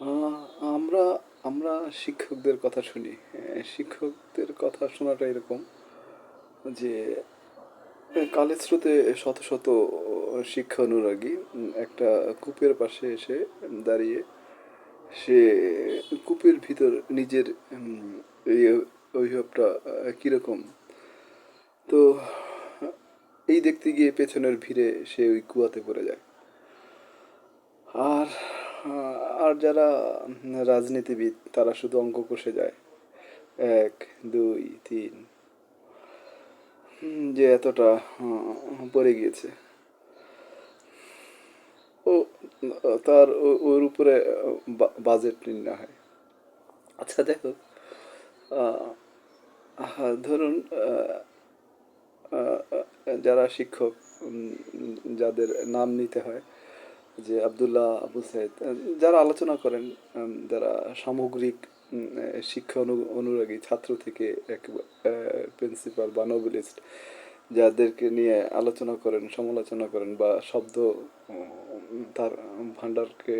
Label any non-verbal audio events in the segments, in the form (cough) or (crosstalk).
আমরা আমরা শিক্ষকদের কথা শুনি। শিক্ষকদের কথা শোনাটা এরকম যে, কালের স্রোতে শত শত শিক্ষা অনুরাগী একটা কূপের পাশে এসে দাঁড়িয়ে সে কূপের ভিতর নিজের এই অভিভাবটা কীরকম? তো এই দেখতে গিয়ে পেছনের ভিড়ে সে ওই কুয়াতে পড়ে যায়। আর আর যারা রাজনীতিবিদ, তারা শুধু অঙ্ক কষে যায়। এক, দুই, তিন। যে এতটা পড়ে গিয়েছে। ও তার ওর উপরে বাজেট নির্ণয় হয়। আচ্ছা দেখো। ধরুন যারা শিক্ষক যাদের নাম নিতে হয় যে আবদুল্লাহ আবু সাইদ যারা আলোচনা করেন যারা সামগ্রিক শিক্ষা অনু, অনুরাগী ছাত্র থেকে এক প্রিন্সিপাল বা নোবেলিস্ট যাদেরকে নিয়ে আলোচনা করেন, সমালোচনা করেন বা শব্দ তার ভাণ্ডারকে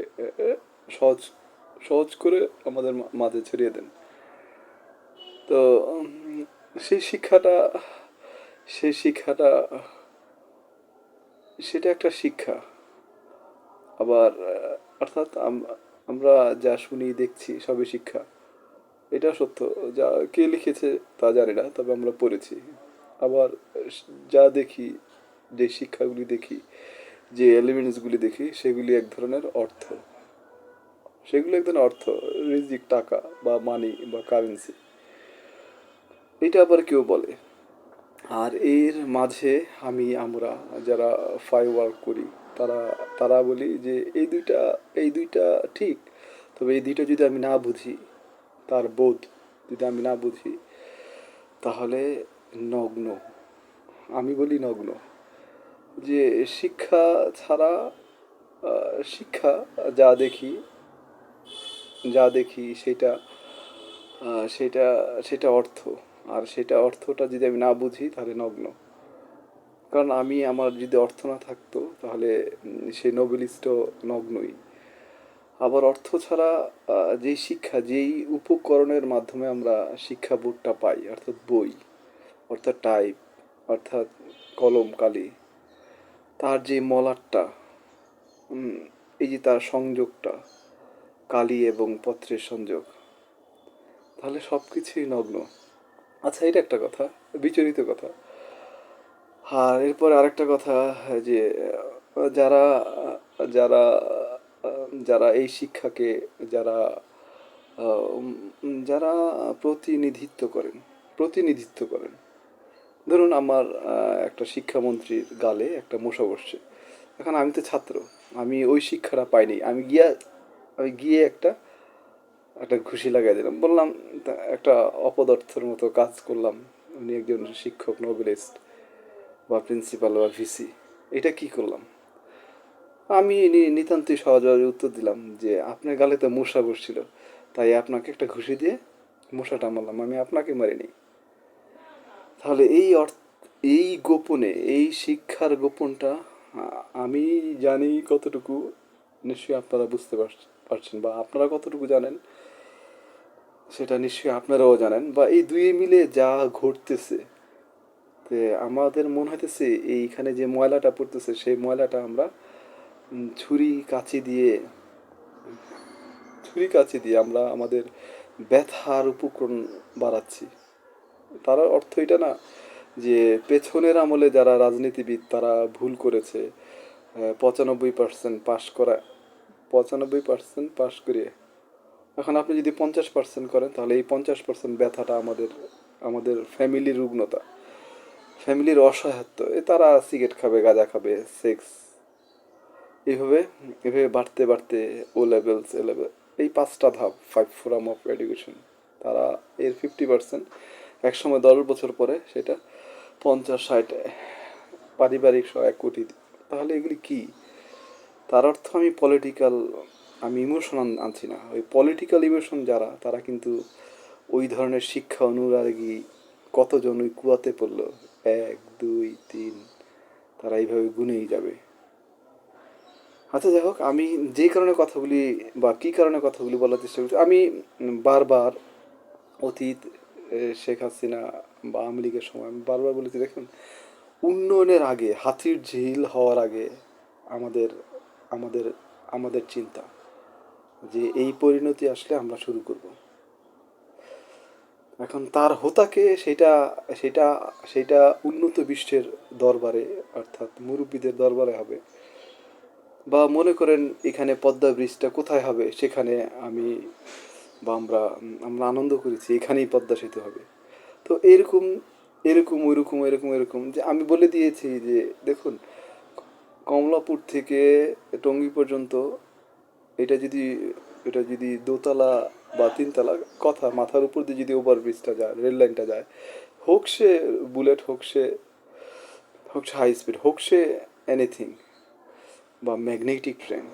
সহজ সহজ করে আমাদের মাঝে ছড়িয়ে দেন। তো সেই শিক্ষাটা সেই শিক্ষাটা, সেটা একটা শিক্ষা। আবার অর্থাৎ আমরা যা শুনি, দেখছি, সবই শিক্ষা। এটা সত্য। যা, কে লিখেছে তা জানি না, তবে আমরা পড়েছি। আবার, যা দেখি, যে শিক্ষাগুলি দেখি, যে এলিমেন্টসগুলি দেখি, সেগুলি এক ধরনের অর্থ। সেগুলি এক ধরনের অর্থ, রিজিক, টাকা বা মানি বা কারেন্সি এটা আবার কেউ বলে। আর এর মাঝে আমি, আমরা যারা ফাই ওয়ার্ক করি তারা তারা বলি যে এই দুইটা এই দুইটা ঠিক, তবে এই দুইটা যদি আমি না বুঝি, তার বোধ যদি আমি না বুঝি, তাহলে নগ্ন। আমি বলি নগ্ন। যে শিক্ষা ছাড়া শিক্ষা যা দেখি যা দেখি সেটা সেটা সেটা অর্থ। আর সেটা অর্থটা যদি আমি না বুঝি, তাহলে নগ্ন। কারণ আমি আমার যদি অর্থ না থাকতো তাহলে সেই নোবেলিস্টও নগ্নই। আবার অর্থ ছাড়া যেই শিক্ষা যেই উপকরণের মাধ্যমে আমরা শিক্ষা বোধটা পাই অর্থাৎ বই অর্থাৎ টাইপ অর্থাৎ কলম কালি তার যে মলাটটা উম, এই যে তার সংযোগটা কালি এবং পত্রের সংযোগ তাহলে সব কিছুই নগ্ন। আচ্ছা এটা একটা কথা বিচরিত কথা। আর এরপর আরেকটা কথা, যে, যারা যারা যারা এই শিক্ষাকে যারা যারা প্রতিনিধিত্ব করেন প্রতিনিধিত্ব করেন। ধরুন আমার, একটা শিক্ষামন্ত্রীর গালে একটা মশা বসছে। এখন আমি তো ছাত্র, আমি ওই শিক্ষাটা পাইনি। আমি গিয়া, আমি গিয়ে একটা একটা ঘুষি লাগাই দিলাম। বললাম একটা অপদার্থের মতো কাজ করলাম। উনি একজন শিক্ষক, নোবেলিস্ট। বা প্রিন্সিপাল বা ভিসি এটা কি করলাম? আমি নিতান্তই সহজভাবে উত্তর দিলাম যে আপনার গালে তো মশা বসছিল, তাই আপনাকে একটা ঘুষি দিয়ে মশাটা মারলাম, আমি আপনাকে মারিনি। তাহলে এই অর্থ, এই গোপনে, এই শিক্ষার গোপনটা আমি জানি কতটুকু, নিশ্চয়ই আপনারা বুঝতে পারছ- পারছেন বা আপনারা কতটুকু জানেন, সেটা নিশ্চয়ই আপনারাও জানেন, বা এই দুই মিলে যা ঘটতেছে আমাদের মনে হইতেছে এইখানে যে ময়লাটা পড়তেছে, সেই ময়লাটা আমরা ছুরি কাঁচি দিয়ে, ছুরি কাঁচি দিয়ে আমরা আমাদের ব্যথার উপকরণ বাড়াচ্ছি। তার অর্থ এটা না যে পেছনের আমলে যারা রাজনীতিবিদ তারা ভুল করেছে পঁচানব্বই পার্সেন্ট পাশ করা, পঁচানব্বই পার্সেন্ট পাশ করে। এখন আপনি যদি পঞ্চাশ পার্সেন্ট করেন তাহলে এই পঞ্চাশ পার্সেন্ট ব্যথাটা আমাদের আমাদের ফ্যামিলির রুগ্নতা ফ্যামিলির অসহায়ত্ব, এ তারা সিগারেট খাবে, গাঁজা খাবে সেক্স এইভাবে এভাবে বাড়তে বাড়তে ও লেভেলস এ লেভেল এই পাঁচটা ধাপ ফাইভ ফোরাম অফ এডুকেশন তারা এর ফিফটি পার্সেন্ট একসময় দশ বছর পরে সেটা পঞ্চাশ, ষাট, পারিবারিক সহ এক কোটি তাহলে এগুলি কি? তার অর্থ আমি পলিটিক্যাল আমি ইমোশন আনছি না। ওই পলিটিক্যাল ইমোশন যারা, তারা কিন্তু ওই ধরনের শিক্ষা অনুরাগী কতজন ওই কুয়াতে পড়ল এক, দুই, তিন, তারা এইভাবে গুনেই যাবে। আচ্ছা যাই হোক, আমি যে কারণে কথাগুলি বা কী কারণে কথাগুলি বলার চেষ্টা করছি, আমি বারবার অতীত শেখ হাসিনা বা আওয়ামী লীগের সময় আমি বারবার বলেছি, দেখুন, উন্নয়নের আগে, হাতির ঝিল হওয়ার আগে আমাদের আমাদের আমাদের চিন্তা যে এই পরিণতি আসলে আমরা শুরু করব। এখন তার হোতাকে সেটা সেটা সেটা উন্নত বিশ্বের দরবারে, অর্থাৎ মুরব্বীদের দরবারে হবে। বা মনে করেন এখানে পদ্মা ব্রিজটা কোথায় হবে, সেখানে আমি বা আমরা আমরা আনন্দ করেছি, এখানেই পদ্মা সেতু হবে। তো এরকম এরকম, ওইরকম এরকম এরকম যে আমি বলে দিয়েছি যে, দেখুন, কমলাপুর থেকে টঙ্গী পর্যন্ত এটা যদি এটা যদি দোতলা বা তিনতলা, কথা মাথার উপর দিয়ে যদি ওভার ব্রিজটা যায় রেল লাইনটা যায়, হোক সে বুলেট হোক সে হোক সে হাই স্পিড হোক সে এনিথিং বা ম্যাগনেটিক ট্রেন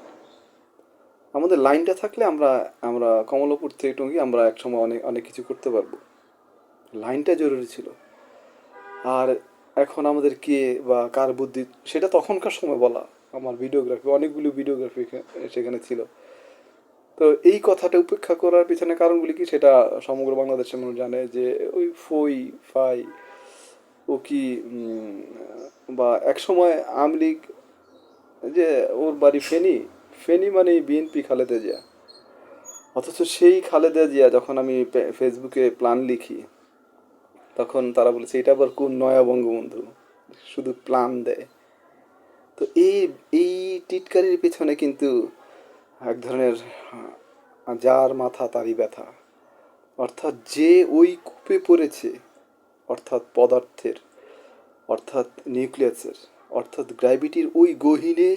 আমাদের লাইনটা থাকলে আমরা আমরা কমলাপুর থেকে টঙ্গী আমরা একসময় অনেক অনেক কিছু করতে পারব। লাইনটা জরুরি ছিল। আর এখন আমাদের কে বা কার বুদ্ধি, সেটা তখনকার সময় বলা। আমার ভিডিওগ্রাফি অনেকগুলো ভিডিওগ্রাফি সেখানে ছিল। তো এই কথাটা উপেক্ষা করার পিছনে কারণগুলি কি? সেটা সমগ্র বাংলাদেশের মানুষ জানে যে ওই ফই, ফাই ও কি বা একসময় আওয়ামী লীগ, যে ওর বাড়ি ফেনি ফেনি মানে বিএনপি খালেদা জিয়া। অথচ সেই খালেদা জিয়া যখন আমি ফেসবুকে প্ল্যান লিখি, তখন তারা বলেছে, এটা আবার কোন নয়া বঙ্গবন্ধু? শুধু প্ল্যান দেয়। তো এই এই টিটকারির পিছনে কিন্তু এক ধরনের যার মাথা তারই ব্যথা। অর্থাৎ যে ওই কূপে পড়েছে, অর্থাৎ পদার্থের, অর্থাৎ নিউক্লিয়াসের, অর্থাৎ গ্র্যাভিটির ওই গহীনে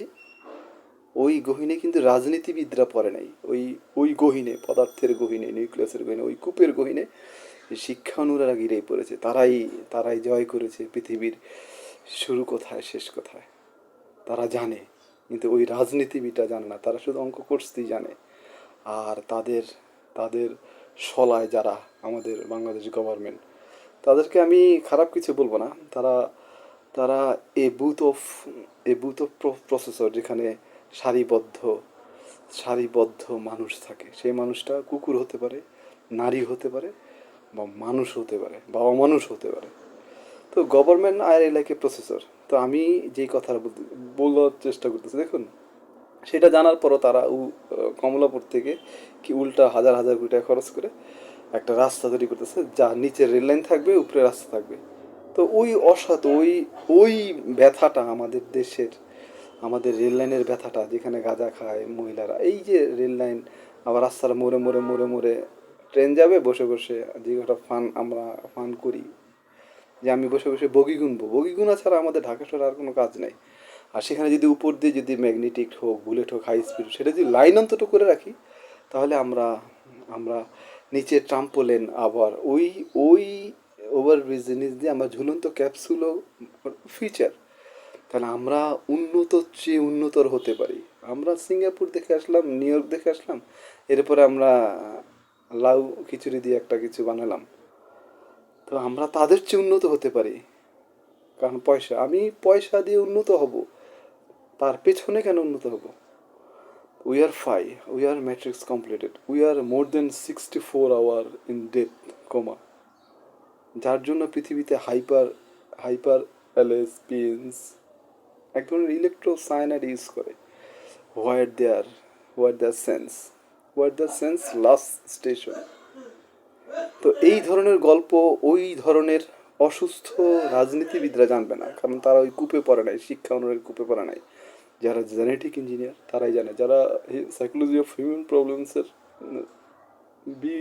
ওই গহীনে কিন্তু রাজনীতিবিদরা পড়ে নাই। ওই ওই গহীনে, পদার্থের গহীনে, নিউক্লিয়াসের গহীনে, ওই কূপের গহীনে শিক্ষা অনুরাগীরাই পড়েছে। তারাই তারাই জয় করেছে পৃথিবীর শুরু কোথায়, শেষ কোথায়, তারা জানে। কিন্তু ওই রাজনীতিবিদটা জানে না, তারা শুধু অঙ্ক করতেই জানে। আর তাদের তাদের সলায় যারা আমাদের বাংলাদেশ গভর্নমেন্ট তাদেরকে আমি খারাপ কিছু বলব না। তারা তারা a booth of a booth of processor যেখানে সারিবদ্ধ সারিবদ্ধ মানুষ থাকে। সেই মানুষটা কুকুর হতে পারে, নারী হতে পারে, বা মানুষ হতে পারে, বা অমানুষ হতে পারে। তো গভর্নমেন্ট আর এ প্রসেসর তো আমি যেই কথাটা বলতে, বলার চেষ্টা করতেছি, দেখুন, সেটা জানার পরও তারা উ- কমলাপুর থেকে কি উল্টা হাজার হাজার কোটি টাকা খরচ করে একটা রাস্তা তৈরি করতেছে, যা নিচে রেল লাইন থাকবে, উপরে রাস্তা থাকবে। তো ওই অসৎ ওই ওই ব্যথাটা আমাদের দেশের, আমাদের রেল লাইনের ব্যথাটা, যেখানে গাঁজা খায় মহিলারা, এই যে রেল লাইন আবার রাস্তার মোড়ে মোড়ে মোড়ে মোড়ে ট্রেন যাবে, বসে বসে যে ফান আমরা ফান করি। যে আমি বসে বসে বগি গুনবো। বগি গুনা ছাড়া আমাদের ঢাকা শহরে আর কোনো কাজ নেই। আর সেখানে যদি উপর দিয়ে যদি ম্যাগনেটিক হোক বুলেট হোক হাই স্পিড সেটা যদি লাইন অন্তত করে রাখি, তাহলে আমরা আমরা নিচে ট্রাম্পোলেন আবার ওই ওই ওভারব্রিজ জিনিস দিয়ে আমরা ঝুলন্ত ক্যাপসুলও ফিচার তাহলে আমরা উন্নত চেয়ে উন্নতর হতে পারি। আমরা সিঙ্গাপুর দেখে আসলাম, নিউ ইয়র্ক দেখে আসলাম, এরপরে আমরা লাউ খিচুড়ি দিয়ে একটা কিছু বানালাম। তো আমরা তাদের চেয়ে উন্নত হতে পারি। কারণ পয়সা, আমি পয়সা দিয়ে উন্নত হব। তার পেছনে কেন উন্নত হব? We are five we are matrix completed we are more than sixty four hour in death coma যার জন্য পৃথিবীতে হাইপার হাইপার এলএস পিএনস এক ধরনের ইলেকট্রো সায়ানাইড ইউজ করে what there what there sense what there sense last station তো এই ধরনের গল্প ওই ধরনের অসুস্থ রাজনীতিবিদরা জানবে না, কারণ তারা ওই কূপে পড়ে নাই, শিক্ষা অনুরাগী কূপে পড়ে নাই। যারা জেনেটিক ইঞ্জিনিয়ার তারাই জানে। যারা সাইকোলজি অফ হিউম্যান প্রবলেমসের বি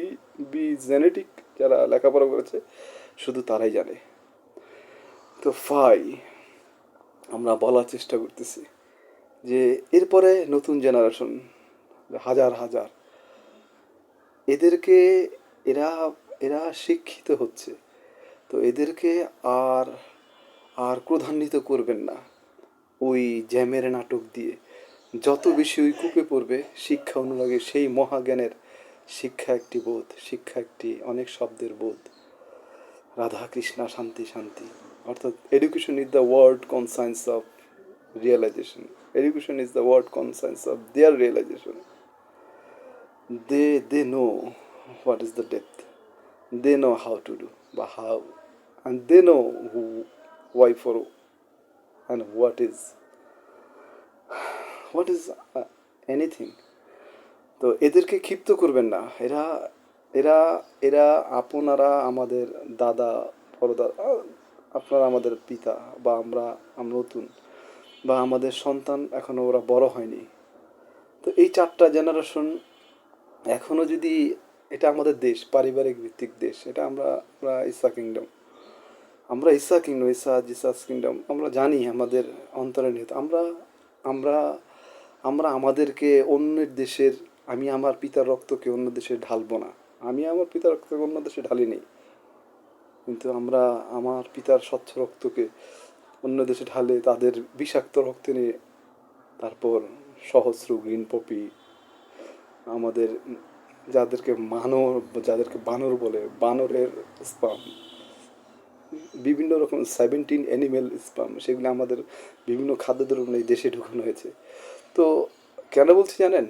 বি জেনেটিক যারা লেখাপড়া করেছে, শুধু তারাই জানে। তো ফাই, আমরা বলার চেষ্টা করতেছি যে এরপরে নতুন জেনারেশন হাজার হাজার, এদেরকে এরা এরা শিক্ষিত হচ্ছে। তো এদেরকে আর আর ক্রধান্বিত করবেন না ওই জ্যামের নাটক দিয়ে। যত বেশি ওই কূপে পড়বে শিক্ষা অনুরাগে সেই মহাজ্ঞানের শিক্ষা একটি বোধ শিক্ষা একটি অনেক শব্দের বোধ। রাধা কৃষ্ণা শান্তি শান্তি। অর্থাৎ education is the world conscience of realisation education is the word conscience of there realisation they they know what is the depth they know how to do but how? And they know who why for and what is (sighs) what is uh, anything. তো এদেরকে ক্ষিপ্ত করবেন না। এরা এরা এরা আপনারা আমাদের দাদা পরদা আপনারা আমাদের পিতা বা আমরা আমরা নতুন বা আমাদের সন্তান এখনও ওরা বড় হয়নি। তো এই চারটা জেনারেশন এখনও যদি এটা আমাদের দেশ, পারিবারিক ভিত্তিক দেশ, এটা আমরা আমরা ইসা কিংডম আমরা Isa kingdom Isa Jesus kingdom আমরা জানি আমাদের অন্তরে নিহিত। আমরা আমরা আমরা আমাদেরকে অন্যের দেশের, আমি আমার পিতার রক্তকে অন্য দেশে ঢালবো না। আমি আমার পিতার রক্তকে অন্য দেশে ঢালিনি কিন্তু আমরা আমার পিতার স্বচ্ছ রক্তকে অন্য দেশে ঢালে তাদের বিষাক্ত রক্ত নিয়ে তারপর সহস্র গ্রিন পপি আমাদের যাদেরকে মানর, যাদেরকে বানর বলে, বানরের স্পাম বিভিন্ন রকম সেভেন্টিন অ্যানিমেল স্পাম সেগুলো আমাদের বিভিন্ন খাদ্যদ্রব্য এই দেশে ঢুকানো হয়েছে। তো কেন বলছি জানেন?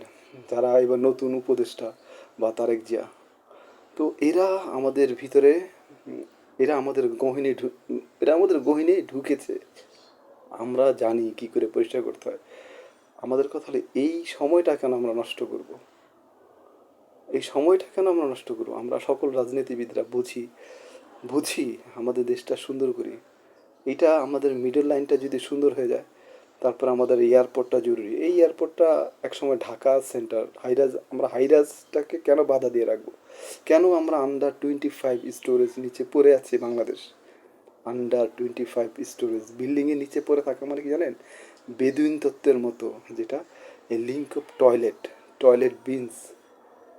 যারা এবার নতুন উপদেষ্টা বা তারেক জিয়া, তো এরা আমাদের ভিতরে, এরা আমাদের গহিনে এরা আমাদের গহিনে ঢুকেছে। আমরা জানি কি করে পরিষ্কার করতে হয়। আমাদের কথা হলে এই সময়টা কেন আমরা নষ্ট করব? এই সময়টা কেন আমরা নষ্ট করব? আমরা সকল রাজনীতিবিদরা বুঝি বুঝি আমাদের দেশটা সুন্দর করি। এটা আমাদের মিডল লাইনটা যদি সুন্দর হয়ে যায়, তারপর আমাদের এয়ারপোর্টটা জরুরি। এই এয়ারপোর্টটা একসময় ঢাকা সেন্টার হাইরাজ আমরা হাইরাজটাকে কেন বাধা দিয়ে রাখব? কেন আমরা আন্ডার টোয়েন্টি ফাইভ স্টোরেজ নিচে পড়ে আছি Bangladesh? Under twenty five storage বিল্ডিংয়ের নিচে পড়ে থাকা মানে কি জানেন? বেদুইন তত্ত্বের মতো, যেটা a link of toilet toilet beans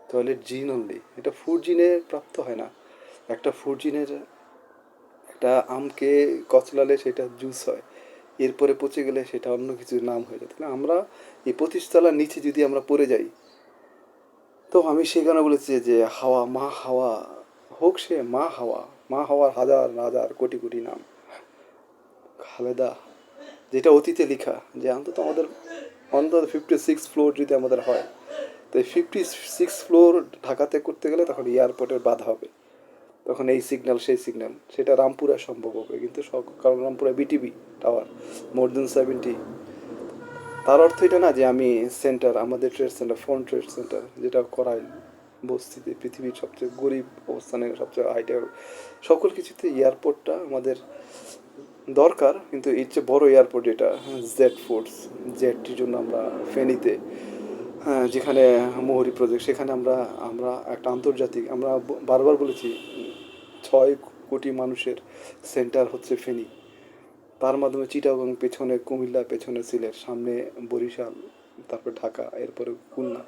toilet gene only এটা ফুড জিনে প্রাপ্ত হয় না। একটা ফুড জিনের একটা আমকে কচলালে সেটা জুস হয়। এরপরে পচে গেলে সেটা অন্য কিছুর নাম হয়ে যায়। তাহলে আমরা এই পঁচিশতলার নিচে যদি আমরা পড়ে যাই, তো আমি সেখানে বলেছি যে হাওয়া মা হাওয়া, হোক সে মা হাওয়া, মা হাওয়ার হাজার হাজার কোটি কোটি নাম। খালেদা, যেটা অতীতে লেখা, যে অন্তত আমাদের, অন্তত ফিফটি সিক্স ফ্লোর যদি আমাদের হয় তো ফিফটি সিক্স ফ্লোর ঢাকাতে করতে গেলে তখন এয়ারপোর্টের বাধা হবে। তখন এই সিগন্যাল সেই সিগন্যাল সেটা রামপুরা সম্ভব হবে। কিন্তু কারণ Rampura BTV tower more than seventy তার অর্থ এটা না যে আমি সেন্টার আমাদের trade centre phone trade centre যেটা করাই, বস্তিতে পৃথিবীর সবচেয়ে গরিব অবস্থানে, সবচেয়ে হাইটেক সকল কিছুতে এয়ারপোর্টটা আমাদের দরকার। কিন্তু এর চেয়ে বড় এয়ারপোর্ট যেটা জেড ফোর্স জেডটির জন্য আমরা ফেনীতে যেখানে মোহরি প্রজেক্ট সেখানে আমরা আমরা একটা আন্তর্জাতিক, আমরা বারবার বলেছি, ছয় কোটি মানুষের সেন্টার হচ্ছে ফেনী। তার মাধ্যমে চিটাগং পেছনে কুমিল্লা, পেছনে সিলেট, সামনে বরিশাল, তারপর ঢাকা, এরপরে খুলনা।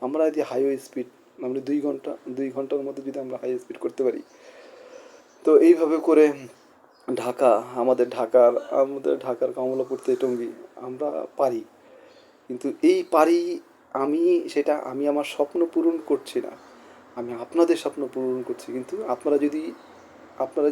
আমরা যদি হাইওয়ে স্পিড আমরা দুই ঘণ্টা, দুই ঘণ্টার মধ্যে যদি আমরা হাই স্পিড করতে পারি। তো এইভাবে করে ঢাকা, আমাদের ঢাকার আমাদের ঢাকার কমলাপুর টঙ্গি আমরা পারি। কিন্তু এই পারি আমি সেটা আমি আমার স্বপ্ন পূরণ করছি না। আমি আপনাদের স্বপ্ন পূরণ করছি, কিন্তু আপনারা যদি আপনারা